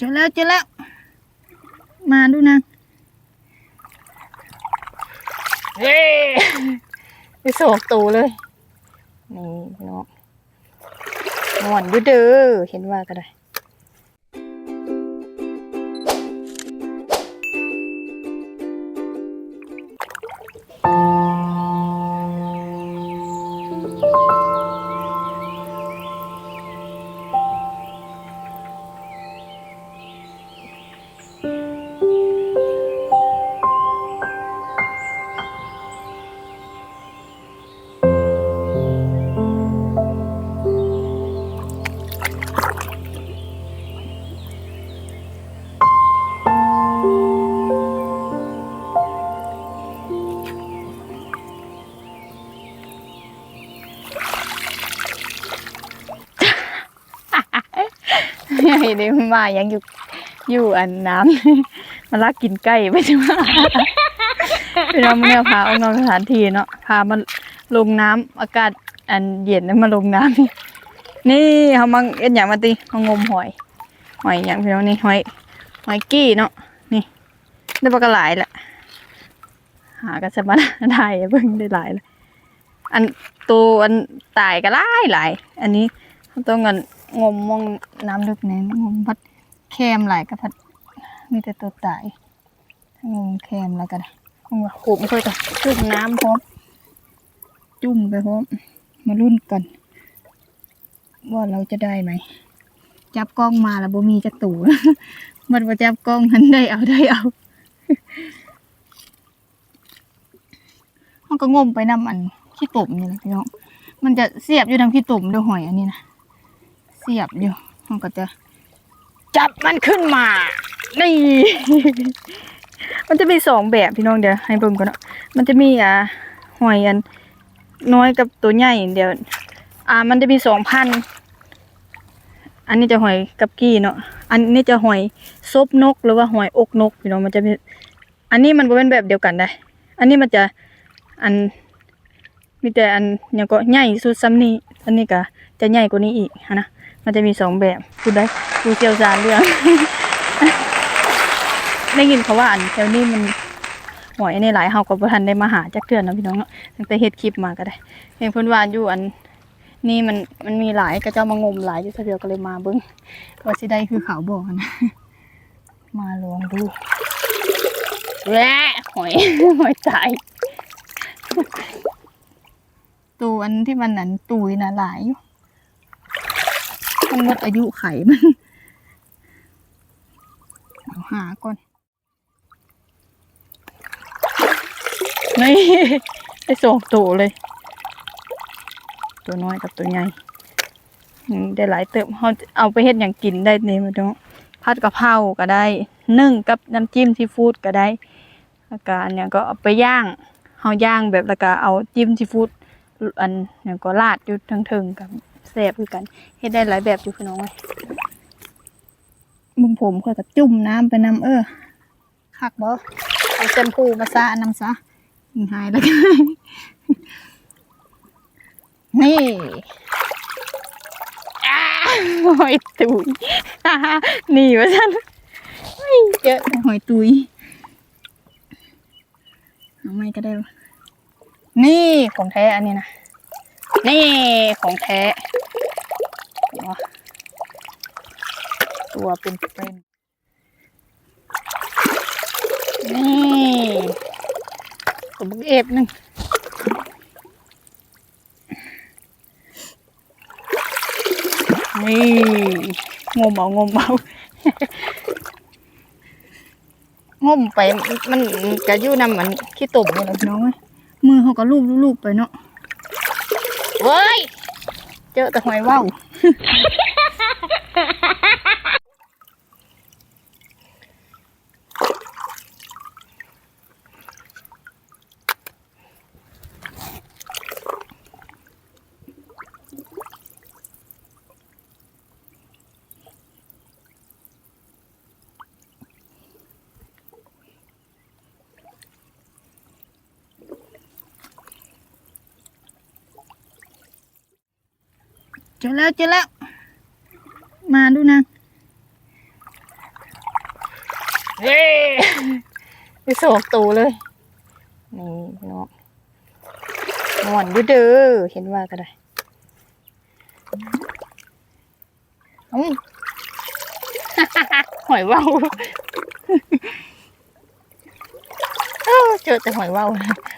เจอแล้วเจอแล้ว มาดูนะเย้ไปโศกตูเลย นี่น้องนอนอยู่เด้อเห็นว่าก็ได้ ใหญ่เลยมายังอยู่อยู่อันน้ำมาลักกินไก่ไปใช่ไหมพี่น้องเนี่ยพาเอานอนสถานที่เนาะพามาลงน้ำอากาศอันเย็นแล้วมาลงน้ำนี่นี่เขามังเอ็นอย่างมาตีเขางมหอยหอยอย่างพี่น้องนี่หอยหอยกี้เนาะนี่ได้ปลากระหลายแหละหากันสมาได้เบิ่งได้หลายเลยอันตัวอันตายก็หลายหลายอันนี้ต้องเงิน งมมองน้ำลึกเนี่ยงมพัดแคมไหลายก็พัดมีแต่ตัวตายงมแคมแล้วกันคงว่าขุมค่อยกันจุ่มน้ำพร้อมจุ่มไปพร้อมมารุ่นกันว่าเราจะได้ไหม จับกล้องมาแล้วบ่มีจักตู่มันบ่จับกล้องมันได้เอาได้เอามันก็งมไปนำอันขี้ตุ่มนี่แหละพี่น้อง มันจะเสียบอยู่นำขี้ตุ่มด้วยหอยอันนี้นะ สียบอยู่มันก็จะ จับมันขึ้นมา นี่ มันจะมีสองแบบพี่น้องเดี๋ยวให้เบิ่งก่อนเนาะ มันจะมีอ่าหอยอัน น้อยกับตัวใหญ่เดี๋ยว อ่า มันจะมีสองพัน อันนี้จะหอยกับกี้เนาะ อันนี้จะหอยซบนกหรือว่าหอยอกนกพี่น้องมันจะมี อันนี้มันบ่เป็นแบบเดียวกันได้ อันนี้มันจะอันมีแต่อันเนี่ยก็ใหญ่สุดซ้ำนี้ อันนี้ก็จะใหญ่กว่านี้อีกหั้นนะ มันจะมีสองแบบพูดได้ผู้เชี่ยวชาญเรื่องได้ยินเขาว่าอันแถวนี้มันหอยในหลายเฮาก็บทันได้มาหาจักเทือนะพี่น้องเนาะตั้งแต่เฮ็ดคลิปมาก็ได้เห็นเพิ่นว่าอยู่อันนี่มันมันมีหลายก็เจ้ามางมหลายอยู่ซะเดียวก็เลยมาเบิ่งว่าสิได้คือเขาบอกนะมาลองดูแหวะหอยหอยตายตัวอันที่มันนั่นตุยนะหลายอยู่ มันหมดอายุไขมันเอาหาก่อน นี่ได้สองตัวเลย ตัวน้อยกับตัวใหญ่ได้หลายเติบเขาเอาไปเฮ็ดอย่างกินได้เนี่ยมันเนาะผัดกะเพราก็ได้นึ่งกับน้ำจิ้มซีฟู้ดก็ได้แล้วก็อันเนี้ยก็เอาไปย่างเฮาย่างแบบแล้วก็เอาจิ้มซีฟู้ดอันเนี้ยก็ราดอยู่ทั้งเทิงกับ ซ่บคือกันเฮ็ดได้หลายแบบอยู่พี่น้องเว้ยมุมผมค่อยก็จุ่มน้ำไปน้ำเออคักบ่เอาแชมพูมาซะน้ำซะยิงหายแล้วกันนี่หอยตุยนี่วะท่านเยเจอแต่หอยตุยเอาไม่ก็ได้ นี่ของแท้อันนี้นะ นี่ของแท้ตัว ตัวเป็นเป็นนี่ตัวบุกเอฟหนึงนี่งมเอางมเอางมไปมันกะยู่นำมันขี้ตุ่มนี่แหละพี่น้องเอ้ยมือเขาก็ลูบลูบไปเนาะเว้ย เจอแต่หอยว่าว เจอแล้วเจอแล้ว มาดูนะเย้ไปโศกตูเลย นี่พี่น้องม่วนอยู่เด้อเห็นว่าก็ได้หอยว่าวเจอแต่หอยว่าวนะจุ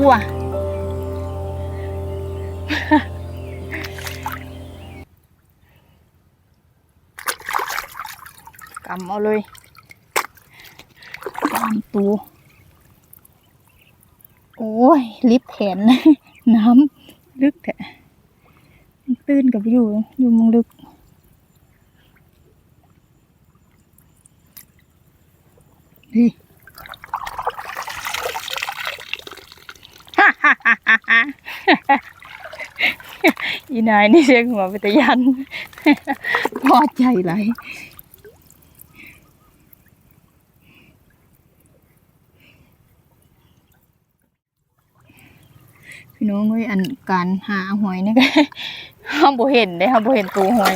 ตัว กำเอาเลยสามตัว โอ้ย ลิฟแขนน้ำลึกแท้ตื้นกับอยู่ อยู่มึงลึก อีนายนี่เสียงหัวไปแต่ยันพอใจไรพี่น้องเอ้ยอันการหาหอยนี่ก็ห้ามบ่เห็นได้ห้ามบ่เห็นตัวหอย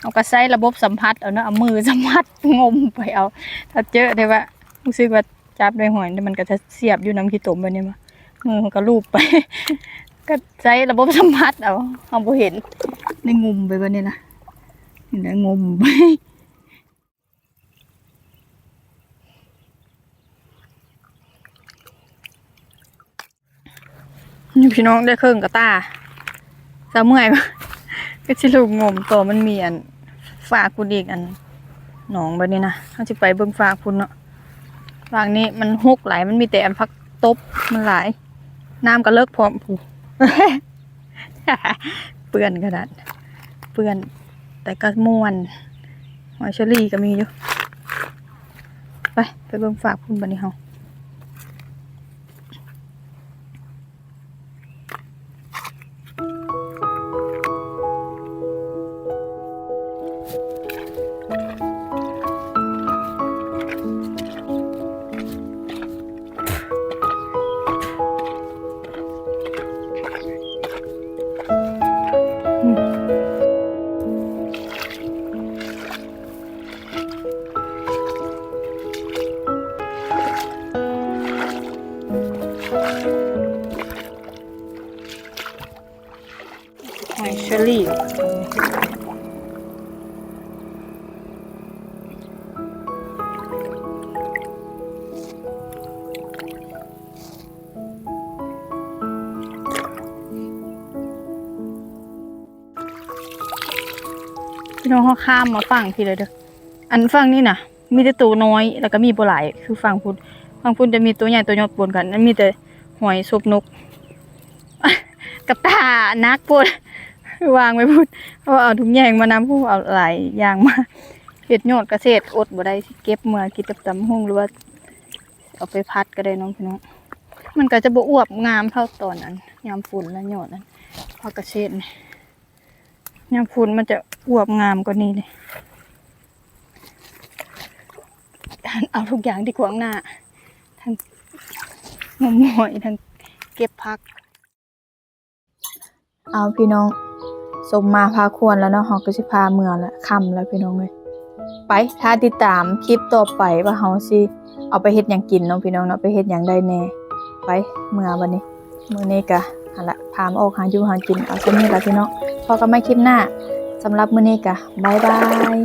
เอาก็ใช้ระบบสัมผัสเอาเนอะเอามือสัมผัสงมไปเอา ถ้าเจอได้ว่ารู้สึกว่าจับได้หอยนี่มันก็จะเสียบอยู่น้ำขี้ตมไปนี่มามือก็ลูบไป ก็ใช้ระบบสัมผัสเอาเอาบ่เห็นได้งมไปบ่นี่นะเห็นได้งมไปนี่พี่น้องได้เครื่องกระตาจะเมื่อยปะก็ชิลูกงมตัวมันมีอันฝากคุณอีกอันหนองแบบนี้นะเขาจะไปเบิ่งฝากคุณเนาะฝากนี้มันหกไหลมันมีแต่อันพักตบมันหลายน้ำก็เลิกพร้อมผู เปื้อนกระดาษเปื้อน แต่ก็ม่วนหอยเชอรี่ก็มีอยู่ ไป ไปเบิ่งฝากคุณบันนี้เฮา พี่น้องเขาข้ามมาฝั่งพี่เลยเด้ออันฝั่งนี่นะมีแต่ตัวน้อยแล้วก็มีบัหลายคือฝั่งพุทธบางพุ่นจะมีตัวใหญ่ตัวยอดปนกันนั่นมีแต่หอยซบนก กับตานักพูดวางไว้พูดเพราะเอาถุงแยงมานำผู้เอาหลายอย่างมาเฮ็ดโยอดเกษตรอดบ่ได้เก็บเมื่อกินกับตำหุ่งหรือว่าเอาไปพัดก็ได้น้องพี่น้องมันก็จะบ่อวบงามเท่าตอนนั้นยามฝุ่นและโยดนั้นเพระเกษตรนี่ยามฝุ่นมันจะ อวบงามกว่านี้เลยเอาทุกอย่างที่ขวางหน้า ทั้งงมหอยทั้งเก็บพัก เอาพี่น้องสมมาพาควรแล้วเนาะเฮาก็สิพาเมืองละคำแล้วพี่น้องเอ้ยไปถ้าติดตามคลิปต่อไปว่าเฮาสิเอาไปเฮ็ดหยังกินเนาะพี่น้องเนาะไปเฮ็ดหยังได้แน่ไปเมื่อวันนี้มื้อนี้ก็หั่นละพามาออกหาอยู่หากินเอาซะนี้ล่ะพี่น้องพอกันใหม่คลิปหน้า สำหรับมื้อนี้กะบ๊ายบาย